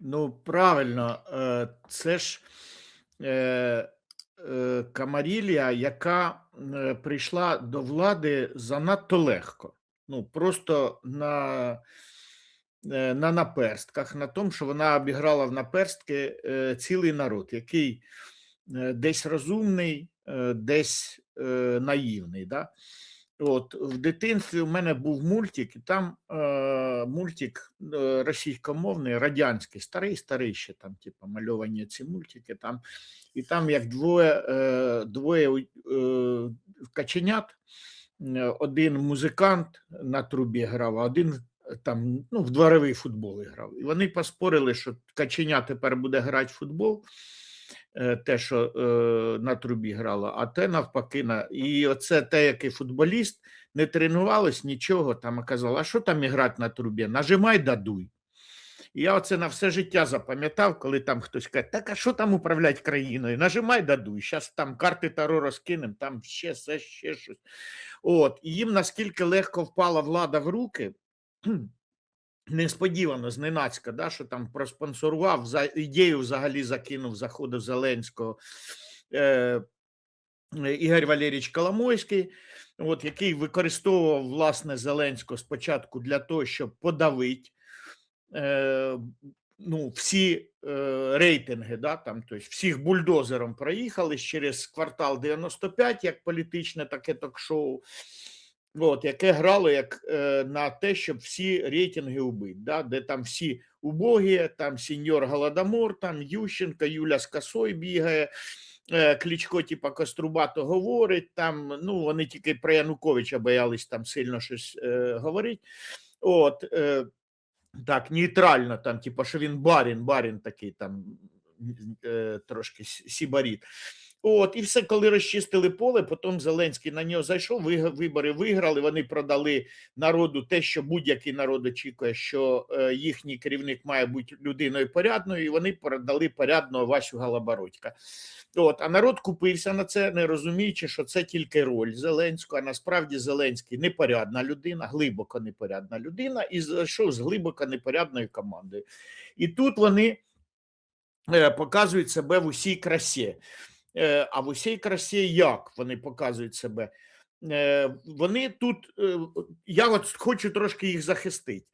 Ну, правильно, е, це ж е, е, Камарілія, яка прийшла до влади занадто легко. Ну, просто на, на наперстках, на тому, що вона обіграла в наперстки цілий народ, який десь розумний, десь наївний. Да? От в дитинстві у мене був мультик, і там е, мультик е, російськомовний, радянський, старий, старий ще там, типу, мальовані ці мультики. Там, і там як двоє, е, двоє е, каченят, е, один музикант на трубі грав, а один там ну, в дворовий футбол грав. І вони поспорили, що каченя тепер буде грати в футбол те, що е, на трубі грало, а те навпаки. На... І оце те, який футболіст не тренувалось нічого, там казав, а що там іграти на трубі? Нажимай да дуй. І я оце на все життя запам'ятав, коли там хтось каже, так а що там управляти країною? Нажимай да дуй, зараз там карти Таро розкинемо, там ще все, ще щось. От, і їм наскільки легко впала влада в руки, несподівано, зненацька, да, що там проспонсорував, за ідею взагалі закинув заходу Зеленського е, Ігор Валерійович Коломойський, от, який використовував власне Зеленського спочатку для того, щоб подавити е, ну, всі е, рейтинги, да, там, тобто всіх бульдозером проїхали через квартал 95, як політичне таке ток-шоу от, яке грало як е, на те, щоб всі рейтинги убити, да, де там всі убогі, там сеньор Голодомор, там Ющенко, Юля з косою бігає, е, Кличко, типа Кострубато говорить, там, ну, вони тільки про Януковича боялись там сильно щось е, говорити. От, е, так, нейтрально, там, типа, що він барін, барін такий там е, трошки сібаріт. От, і все, коли розчистили поле, потім Зеленський на нього зайшов, вибори виграли. Вони продали народу те, що будь-який народ очікує, що е, їхній керівник має бути людиною порядною, і вони продали порядного Васю Галабородька. От, а народ купився на це, не розуміючи, що це тільки роль Зеленського. А насправді Зеленський непорядна людина, глибоко непорядна людина, і зайшов з глибоко непорядною командою. І тут вони е, показують себе в усій красі. Е, а в усій красі як вони показують себе? Е, вони тут, е, я от хочу трошки їх захистити.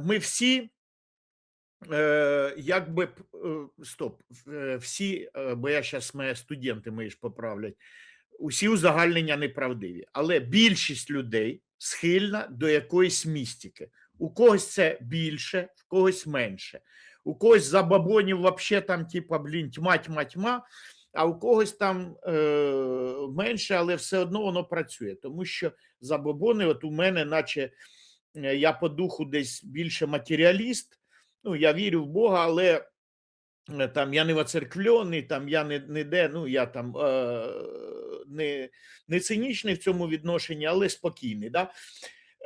Ми всі, якби стоп, всі, бо я зараз мої студенти мої ж поправлять, усі узагальнення неправдиві, але більшість людей схильна до якоїсь містики. У когось це більше, в когось менше. У когось забабонів взагалі там, типа, блін, тьма, тьма, тьма а у когось там е, менше, але все одно воно працює. Тому що забобони, от у мене, наче е, я по духу десь більше матеріаліст, ну я вірю в Бога, але е, там я не воцерквлений, там я не, не де, ну я там е, не не цинічний в цьому відношенні, але спокійний. Да?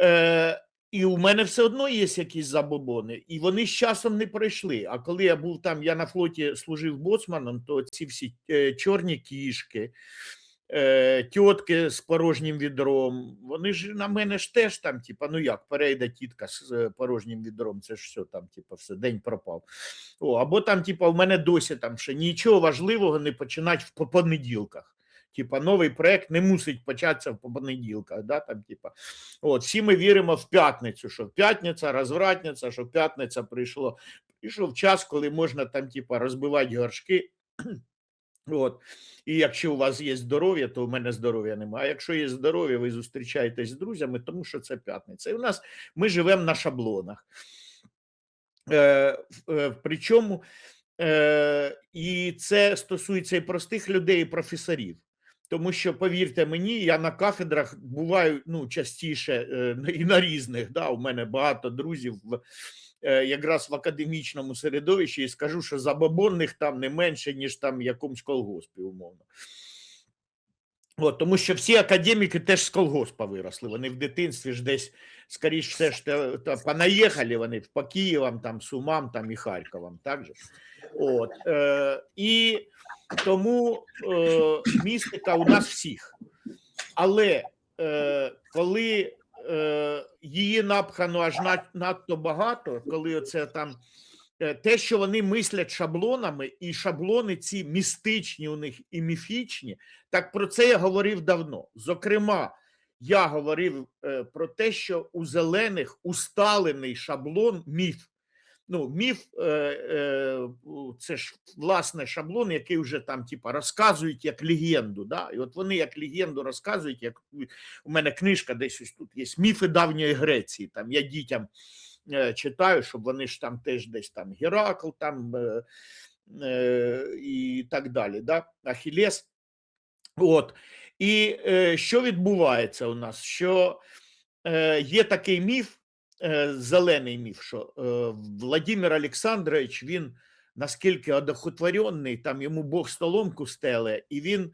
Е, і у мене все одно є якісь забобони, і вони з часом не пройшли. А коли я був там, я на флоті служив боцманом, то ці всі е, чорні кішки, е, тітки з порожнім відром, вони ж на мене ж теж там, типа, ну як, перейде тітка з е, порожнім відром, це ж все там, типа, все, день пропав. О, Або там, типа, в мене досі там ще нічого важливого не починати в понеділках типа новий проект не мусить початися в понеділках. Да, там, типа. От, Всі ми віримо в п'ятницю, що п'ятниця розвратниця, що п'ятниця прийшло. Прийшов час, коли можна там, типа, розбивати горшки. От. І якщо у вас є здоров'я, то у мене здоров'я немає. А якщо є здоров'я, ви зустрічаєтесь з друзями, тому що це п'ятниця. І у нас ми живемо на шаблонах. Е, е, Причому е, і це стосується і простих людей, і професорів. Тому що, повірте мені, я на кафедрах буваю ну, частіше е, і на різних. Да, У мене багато друзів в е, якраз в академічному середовищі і скажу, що забобонних там не менше, ніж там в якомусь колгоспі, умовно. От, Тому що всі академіки теж з колгоспа виросли. Вони в дитинстві ж десь, скоріш все ж, та, та, понаїхали вони по Києвам, там, Сумам там, і Харковам. Так же? От, е, І тому е, містика у нас всіх. Але е, коли е, її напхано аж над, надто багато, коли оце там е, те, що вони мислять шаблонами, і шаблони ці містичні у них і міфічні, так про це я говорив давно. Зокрема, я говорив е, про те, що у зелених усталений шаблон міф. Ну, міф е, е, це ж власне шаблон, який вже там, типа, розказують як легенду. Да? І от вони як легенду розказують, як у мене книжка десь ось тут є міфи давньої Греції. Там я дітям е, читаю, щоб вони ж там теж десь там Геракл, там і так далі. Да? Ахілес. От. І що відбувається у нас? Що є такий міф, зелений міф, що е, Владимир Олександрович, він наскільки одохотворений, там йому Бог столомку стеле, і він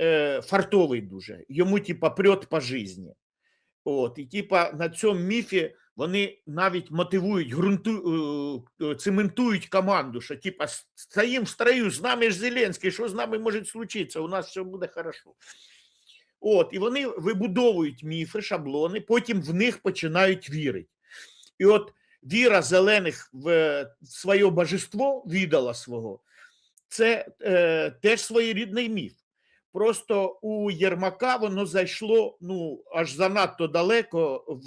е, фартовий дуже, йому типа прет по житті. От, і типа на цьому міфі вони навіть мотивують, ґрунту, е, цементують команду, що типа стоїм в строю, з нами ж Зеленський, що з нами може случитися, у нас все буде хорошо. От, і вони вибудовують міфи, шаблони, потім в них починають вірити. І от віра зелених в е, своє божество, віддала свого, це е, теж своєрідний міф. Просто у Єрмака воно зайшло ну, аж занадто далеко в,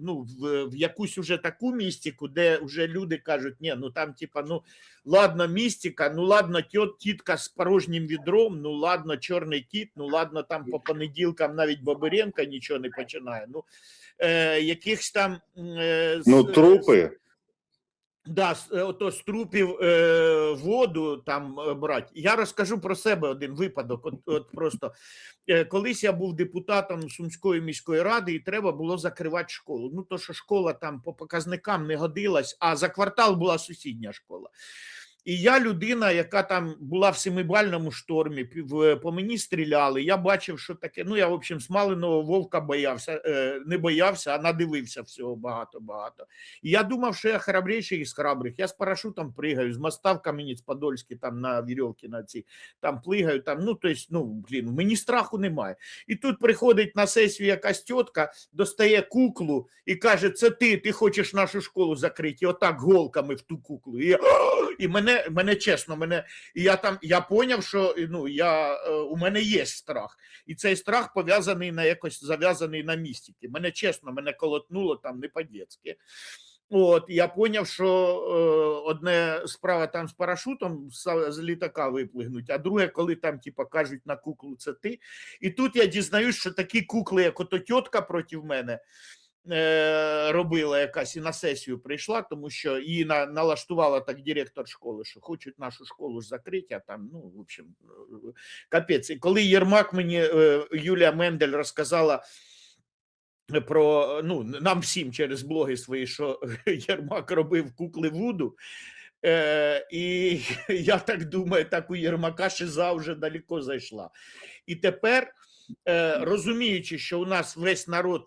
ну, в, в якусь уже таку містику, де вже люди кажуть, ні, ну там, типа, ну ладно, містика, ну ладно, тітка з порожнім відром, ну ладно, чорний кіт, ну ладно, там по понеділкам навіть Бобиренко нічого не починає. Ну, е, якихось там е, Ну, трупи. Да, е, ото з трупів е, воду там е, брати. Я розкажу про себе один випадок. От, от просто е, колись я був депутатом Сумської міської ради, і треба було закривати школу. Ну, то що школа там по показникам не годилась, а за квартал була сусідня школа. І я людина, яка там була в семибальному штормі, по мені стріляли. Я бачив, що таке. Ну, я, в общем, смаленого вовка боявся, е, не боявся, а надивився всього багато-багато. І я думав, що я храбріший із храбрих. Я з парашутом пригаю, з моста в Кам'янець-Подольський, там на вірьовці на ці, там плигаю, там, ну, то есть, ну, блін, мені страху немає. І тут приходить на сесію якась тітка, достає куклу і каже: Це ти, ти хочеш нашу школу закрити, і отак голками в ту куклу. І, я, і мене, мене чесно, мене, і я там я поняв, що ну, я, е, у мене є страх. І цей страх пов'язаний на якось зав'язаний на містики. Мене чесно, мене колотнуло там не по-дєцьки. От, я поняв, що е, одне справа там з парашутом з, з літака виплигнуть, а друге, коли там, типа, кажуть на куклу, це ти. І тут я дізнаюсь, що такі кукли, як ото тітка проти мене, е, робила якась і на сесію прийшла, тому що її на, налаштувала так директор школи, що хочуть нашу школу закрити, а там, ну, в общем, е, капець. І коли Єрмак мені е, Юлія Мендель розказала про ну, нам всім через блоги свої, що Єрмак робив кукли Вуду. Е, і я так думаю, так у Єрмака шиза вже далеко зайшла. І тепер, е, розуміючи, що у нас весь народ,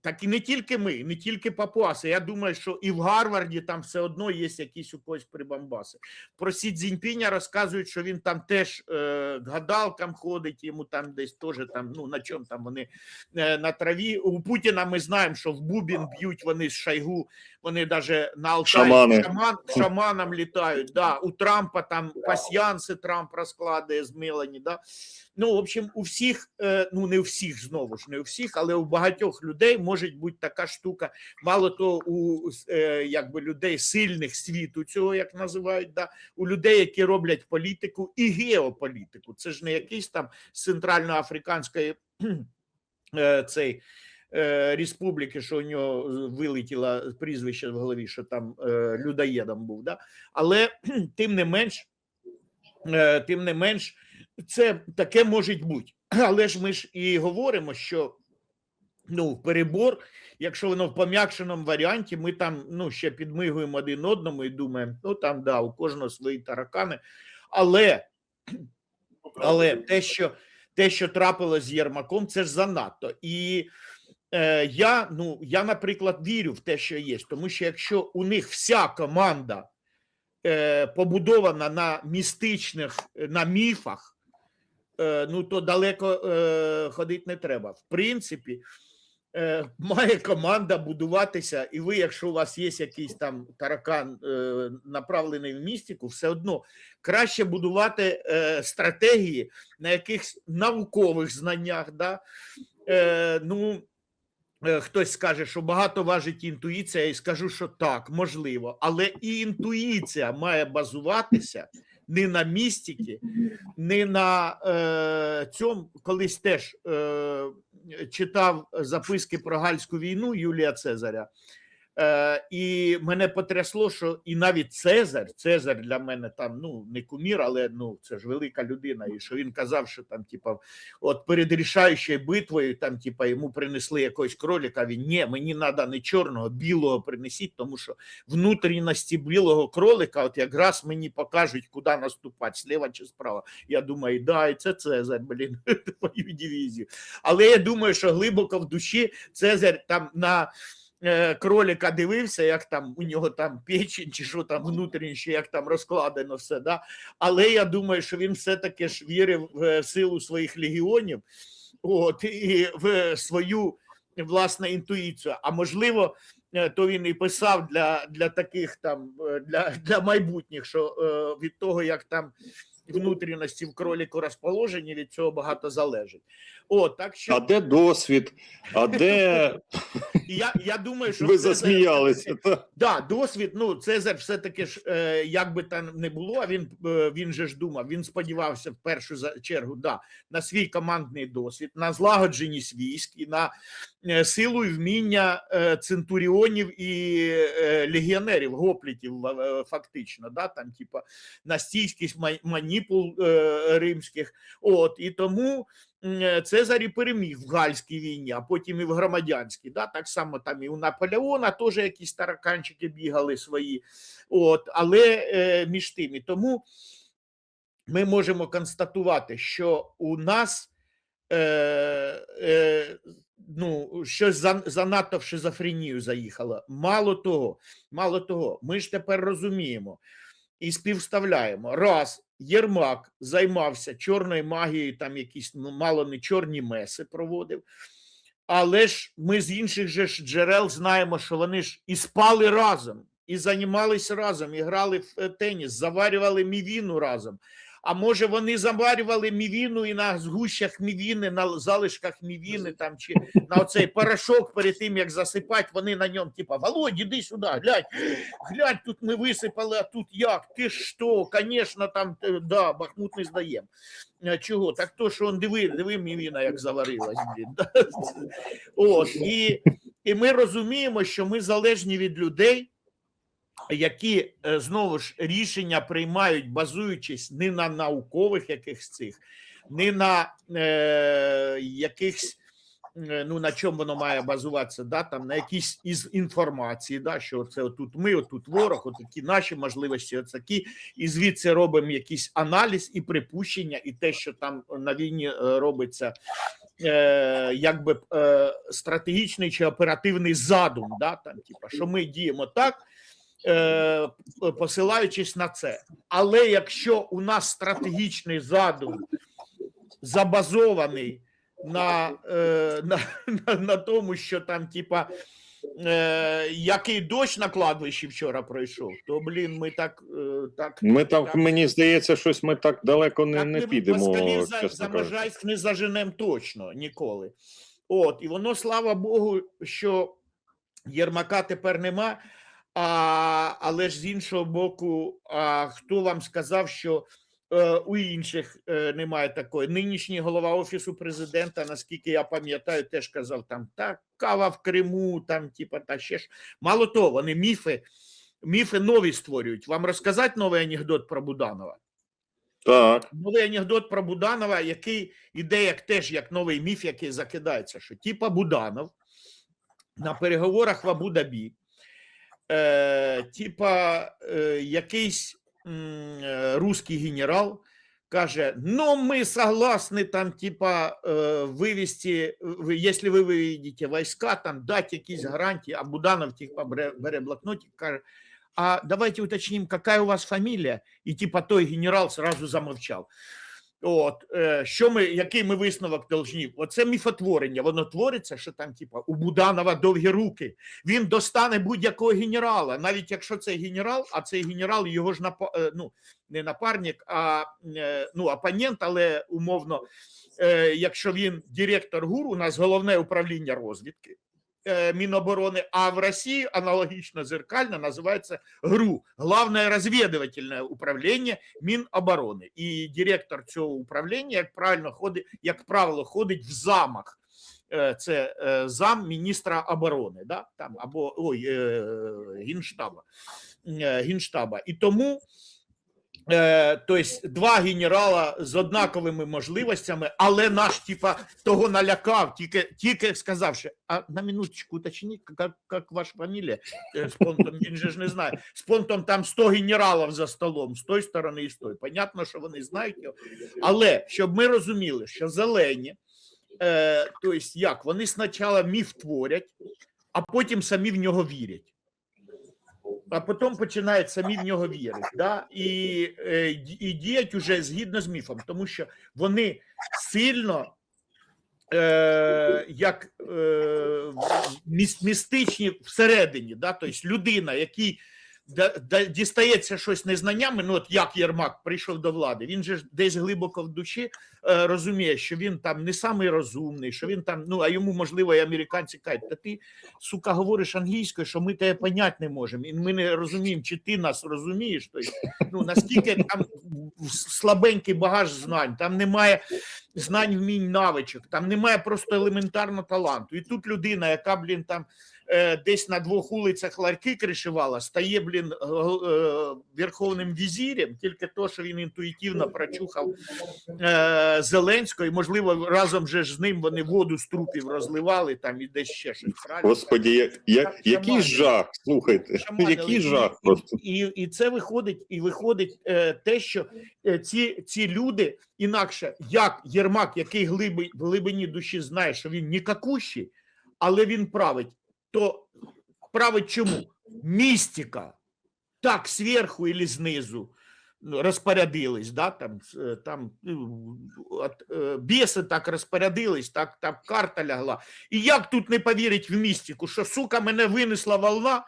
так і не тільки ми, не тільки папуаси, я думаю, що і в Гарварді там все одно є якісь у когось прибамбаси. Про Сі Цзіньпіня розказують, що він там теж е, гадалкам ходить, йому там десь теж там, ну на чому там вони е, на траві. У Путіна ми знаємо, що в Бубін б'ють вони з Шайгу, вони навіть на Шамани. шаман, шаманам літають. Да. У Трампа там пасьянси Трамп розкладає з Мелані. Да. Ну, в общем, у всіх, е, ну не у всіх знову ж, не у всіх, але у багатьох людей може бути така штука. Мало того, у е, якби людей сильних світу цього, як називають, да, у людей, які роблять політику і геополітику. Це ж не якийсь там з центральноафриканської е, цей. Е, Республіки, що у нього вилетіло прізвище в голові, що там е, людоєдом був, да? але тим не менш, е, тим не менш, це таке може бути. Але ж ми ж і говоримо, що ну, перебор, якщо воно в пом'якшеному варіанті, ми там ну, ще підмигуємо один одному і думаємо, ну там да, у кожного свої таракани. Але, але те, що, те, що трапилось з Єрмаком, це ж занадто. І е, я, ну, я, наприклад, вірю в те, що є, тому що якщо у них вся команда е, побудована на містичних, е, на міфах, е, ну то далеко е, ходити не треба. В принципі, е, має команда будуватися, і ви, якщо у вас є якийсь там таракан е, направлений в містику, все одно краще будувати е, стратегії на якихось наукових знаннях. Да? Е, ну, е, хтось скаже, що багато важить інтуїція, і скажу, що так, можливо, але і інтуїція має базуватися не на містиці, не на е, цьому, колись теж е, читав записки про Гальську війну Юлія Цезаря. Е, і мене потрясло, що і навіть Цезар, Цезар для мене там ну не кумір, але ну це ж велика людина. І що він казав, що там, типа, от перед рішаючою битвою, там, типа, йому принесли якогось кролика. Він ні, мені треба не чорного, білого принесіть, тому що внутрішності білого кролика, от якраз мені покажуть, куди наступати, зліва чи справа. Я думаю, да, і це Цезар, блін, твою дивізію. Але я думаю, що глибоко в душі Цезар там на кролика дивився, як там у нього там печень чи що там внутрішнє, як там розкладено все. Да? Але я думаю, що він все-таки ж вірив в е, силу своїх легіонів от, і в свою власне інтуїцію. А можливо, е, то він і писав для, для таких там е, для, для майбутніх, що е, від того, як там внутрішності в кроліку розположені, від цього багато залежить. О, так що А де досвід? А де я, я думаю, що ви Цезар засміялися? Та- Да, досвід. Ну, Цезар все-таки ж, е, як би там не було, а він, е, він же ж думав, він сподівався в першу чергу да, на свій командний досвід, на злагодженість військ і на е, силу і вміння е, центуріонів і е, легіонерів, гоплітів, е, фактично, да, там, типа, на стійкість ма- маніпул е, римських. От, і тому е, Цезар і переміг в Гальській війні, а потім і в громадянській. Да? Так само там і у Наполеона теж якісь тараканчики бігали свої. От, але е, між тим. І тому ми можемо констатувати, що у нас е, е, ну, щось за, занадто в шизофренію заїхало. Мало того, мало того, ми ж тепер розуміємо і співставляємо. Раз, Єрмак займався чорною магією, там якісь ну, мало не чорні меси проводив. Але ж ми з інших же ж джерел знаємо, що вони ж і спали разом, і займалися разом, і грали в е, теніс, заварювали мівіну разом. А може, вони заварювали мівіну і на згущах мівіни, на залишках мівіни там чи на оцей порошок перед тим, як засипати, вони на ньому, типа, Володь, іди сюди, глянь, глянь, тут ми висипали, а тут як? Ти що? Звісно, там е, да, Бахмут не здаємо. Е, Чого? Так то, що он диви, диви мівіна, як заварилась. Блін. От, і, і ми розуміємо, що ми залежні від людей, які е, знову ж рішення приймають, базуючись не на наукових якихось цих, не на е, якихось. е, Ну, на чому воно має базуватися, да, там, на якійсь із інформації, да, що це отут ми, отут ворог, отакі наші можливості, отакі, і звідси робимо якийсь аналіз і припущення, і те, що там на війні е, робиться, е, якби е, стратегічний чи оперативний задум, да, там, типа, що ми діємо так, посилаючись на це. Але якщо у нас стратегічний задум забазований на, е, на, на, на тому, що там, типа, е, який дощ на кладбищі вчора пройшов, то блін, ми так. Е, так Ми так, мені здається, щось ми так далеко не, так не ми підемо. москалів за, за. Можайськ не заженемо точно ніколи. От, і воно, слава Богу, що Єрмака тепер нема. А, але ж з іншого боку, а хто вам сказав, що е, у інших е, немає такої? Нинішній голова офісу президента, наскільки я пам'ятаю, теж казав там та кава в Криму, там, типа, та ще ж. Мало того, вони міфи, міфи нові створюють. Вам розказати новий анекдот про Буданова? Так, Новий анекдот про Буданова, який іде як теж як новий міф, який закидається, що типа Буданов на переговорах в Абу-Дабі, е, типа е, якийсь е, русский генерал каже: Ну, ми согласны там, типа, е, вивести, якщо ви виведете війська, там дати якісь гарантії, а Буданов типа бере, бере блокнотик, каже. А давайте уточним, какая у вас фамилия? И типа той генерал сразу замолчал. От е, що ми, який ми висновок должні? Оце міфотворення. Воно твориться, що там, типа, у Буданова довгі руки. Він достане будь-якого генерала, навіть якщо це генерал, а цей генерал його ж напа, е, ну, не напарник, а е, ну, опонент, але умовно, якщо він директор ГУР, у нас головне управління розвідки. Е, Міноборони, а в Росії аналогічно зеркально називається ГРУ Главное розвідувальне управління Міноборони. І директор цього управління, як правильно ходить, як правило, ходить в замах. Е, Це е, зам міністра оборони, да? там або ой, генштаба. Генштаба. І тому тобто, два генерала з однаковими можливостями, але наш типа того налякав, тільки, тільки сказав, що а на минуточку уточніть, як, як ваша фамілія Е, з понтом, він же ж не знає. З понтом там 100 генералів за столом, з тої сторони і з тої. Понятно, що вони знають його. Але щоб ми розуміли, що зелені, е, тобто як, вони спочатку міф творять, а потім самі в нього вірять. А потім починають самі в нього вірити. Да? І, е, і діють уже згідно з міфом, тому що вони сильно е, як е, міс- містичні всередині, да? тобто людина, який дістається щось незнаннями, ну от як Єрмак прийшов до влади, він же десь глибоко в душі е, розуміє, що він там не самий розумний, що він там, ну а йому можливо, і американці кажуть, та ти, сука, говориш англійською, що ми тебе поняти не можемо, і ми не розуміємо, чи ти нас розумієш. Тобто, ну наскільки там слабенький багаж знань, там немає знань, вмінь, навичок, там немає просто елементарно таланту. І тут людина, яка, блін, там десь на двох вулицях ларьки кришувала, стає, блін, е, е, верховним візірем, тільки то, що він інтуїтивно прочухав е, Зеленського, і, можливо, разом же з ним вони воду з трупів розливали там і десь ще щось. Правильно? Господі, я, я, який жах, слухайте, Шамани, який але жах і- просто. І, і це виходить, і виходить е, те, що е, ці, ці люди інакше, як Єрмак, який глиби, в глибині душі знає, що він нікакущий, але він править, то править чому? Містика. Так, зверху і знизу ну, розпорядились, да, там, е, там от, е, біси так розпорядились, так, так карта лягла. І як тут не повірить в містику, що сука мене винесла волна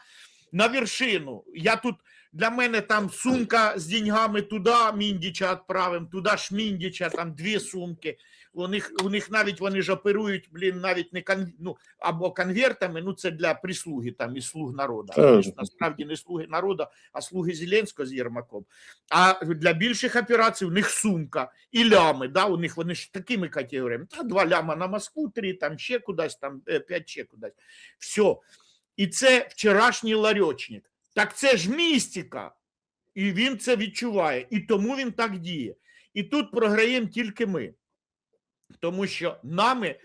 на вершину. Я тут для мене там сумка з деньгами туди Міндіча відправимо, туди ж Міндіча, там дві сумки. У них, у них навіть вони ж оперують, блін, навіть не кон, ну, або конвертами, ну це для прислуги там і слуг народу. Вони ж насправді не слуги народу, а слуги Зеленського з Єрмаком. А для більших операцій у них сумка і лями. Да, у них вони ж такими категоріями. Та два ляма на Москву, три там ще кудись, там е, п'ять ще кудись. Все. І це вчорашній ларьочник. Так це ж містика. І він це відчуває. І тому він так діє. І тут програємо тільки ми. Тому що нами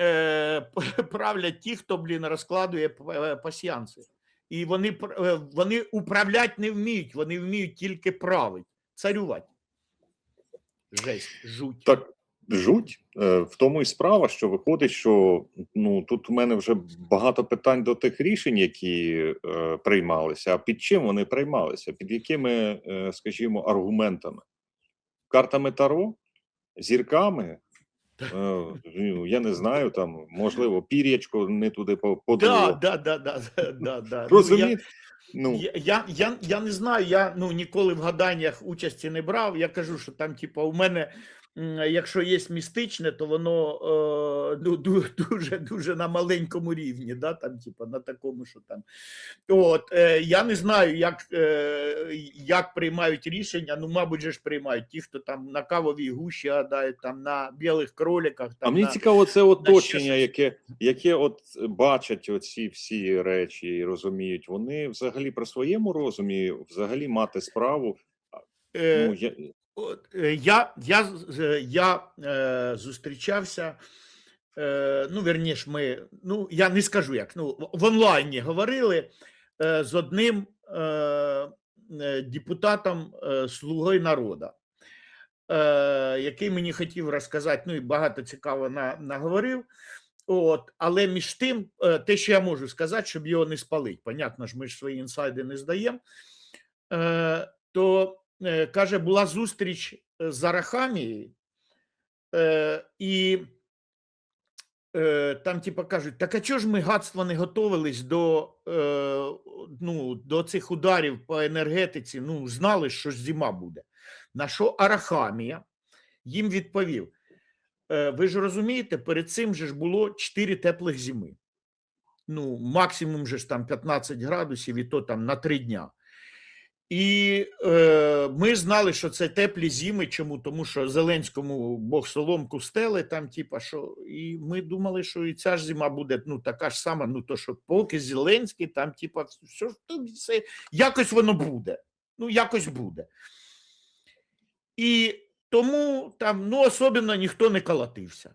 е, правлять ті, хто, блін, розкладує е, пасіянси. І вони, е, вони управляти не вміють, вони вміють тільки правити, царювати. Жесть, жуть. Так, жуть. Е, В тому і справа, що виходить, що ну тут у мене вже багато питань до тих рішень, які е, приймалися. А під чим вони приймалися? Під якими, е, скажімо, аргументами? Картами Таро? Зірками? Е, я не знаю, там можливо, пір'ячко не туди по- Да, да, да, да, да. Ну, я- Розумієте? Ну, Я, я, я, я не знаю, я ну, ніколи в гаданнях участі не брав. Я кажу, що там, типу, у мене, якщо є містичне, то воно ну, дуже, дуже на маленькому рівні, да, там, типу, на такому, що там. От, е, я не знаю, як, е, як приймають рішення. Ну, мабуть, же ж приймають ті, хто там на кавовій гущі гадають, там на білих кроликах. Там, А мені на... цікаво, це оточення, яке, яке от бачать оці всі речі і розуміють, вони взагалі при своєму розумі взагалі мати справу. Ну, я, Е, я, я, е, я е, зустрічався, е, ну, верніш, ми, ну, я не скажу як, ну, в- онлайні говорили е, з одним е, е, депутатом е, Слугою народу, е, який мені хотів розказати, ну і багато цікаво на, наговорив. От, але між тим, е, те, що я можу сказати, щоб його не спалити, понятно ж, ми ж свої інсайди не здаємо, е, то каже, була зустріч з Арахамією, Е, і е, там, типа, кажуть, так а чого ж ми гадство не готовились до, е, ну, до цих ударів по енергетиці? Ну, знали, що ж зима буде. На що Арахамія їм відповів: е, ви ж розумієте, перед цим же ж було 4 теплих зими. Ну, максимум же ж там 15 градусів, і то там на 3 дня. І е, ми знали, що це теплі зими. Чому? Тому що Зеленському Бог соломку стели, там, типа, що, і ми думали, що і ця ж зима буде ну, така ж сама, ну то що поки Зеленський, там, типа, все, ж все, якось воно буде. Ну, якось буде. І тому там ну, особливо ніхто не калатився.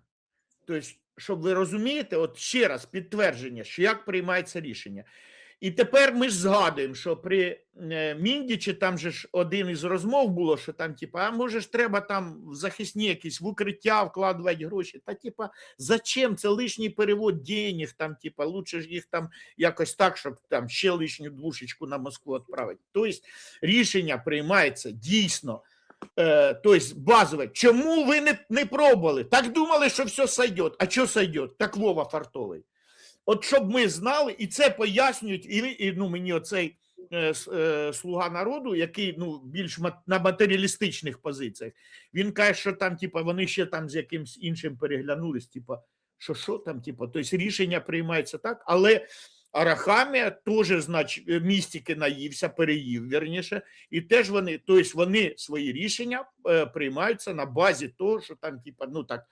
Тобто, щоб ви розумієте, от ще раз підтвердження, що як приймається рішення. І тепер ми ж згадуємо, що при е, Міндічі там же ж один із розмов було, що там, типа, а може ж треба там в захисні якісь в укриття вкладувати гроші. Та, типа, зачем це лишній перевод денег, там, типа, лучше ж їх там якось так, щоб там ще лишню двушечку на Москву відправити. Тобто рішення приймається дійсно. Е, тобто базове. Чому ви не, не пробували? Так думали, що все сойдет. А що сойдет? Так Вова фартовий. От щоб ми знали, і це пояснюють, і, і ну, мені оцей е, е, слуга народу, який ну, більш мат- на матеріалістичних позиціях, він каже, що там, типа, вони ще там з якимсь іншим переглянулись, типа, що що там, типа, тобто рішення приймається так, але Арахамія теж, значить, е, містики наївся, переїв, вірніше, і теж вони, тобто вони свої рішення е, приймаються на базі того, що там, типа, ну так,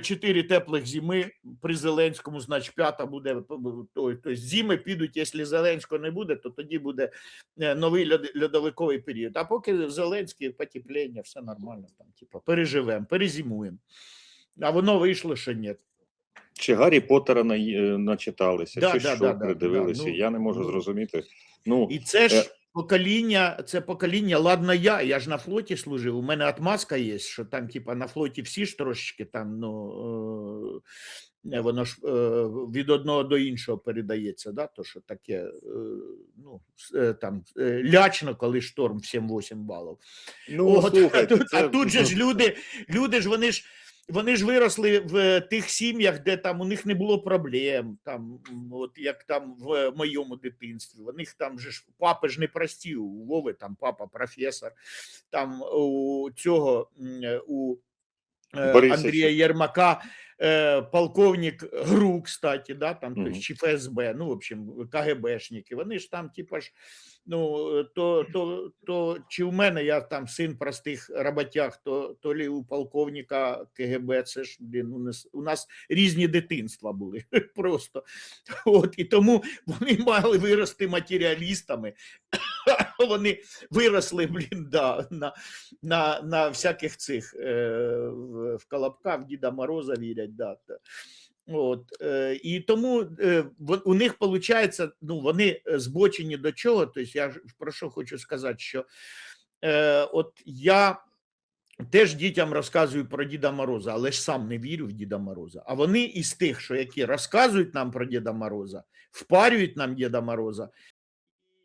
чотири теплих зими при Зеленському, значить, п'ята буде. Тобто зими підуть, якщо Зеленського не буде, то тоді буде е, новий льодовиковий період. А поки Зеленський потепління, все нормально, там, типа, переживемо, перезимуємо. А воно вийшло, що ні. Чи Гаррі Поттера на, начиталися, Да, чи да, що да, да, придивилися? да, ну, я не можу ну. зрозуміти. Ну, І це ж Е. покоління, це покоління, ладно, я, я ж на флоті служив, у мене отмазка є, що там, типа, на флоті всі ж трошечки там, ну, е, воно ж е, від одного до іншого передається, да, то, що таке, е, ну, там, лячно, коли шторм в 7-8 балів. ну От, а, тут, це, а тут же ж люди, люди ж вони ж вони ж виросли в е, тих сім'ях, де там у них не було проблем, там, от як там в моєму дитинстві. У них там же ж папи ж не прості, у Вови там папа професор, там у цього е, у е, Борисовича. Андрія Єрмака. е, Полковник ГРУ, кстати, да, там, есть, чи ФСБ, ну, в общем, КГБшники, вони ж там, типа ж, ну, е, то, то, то чи в мене я там син простих роботяг, то, то лі у полковника КГБ, це ж, блін, у нас, у нас різні дитинства були, просто. От, і тому вони мали вирости матеріалістами, вони виросли, блін, да, на, на, на всяких цих е, в, в Колобка, в Діда Мороза вірять. Да. От, е, і тому е, у них виходить, ну, вони е, збочені до чого. Тобто я ж про що хочу сказати, що е, от я теж дітям розказую про Діда Мороза, але ж сам не вірю в Діда Мороза. А вони із тих, що які розказують нам про Діда Мороза, впарюють нам Діда Мороза,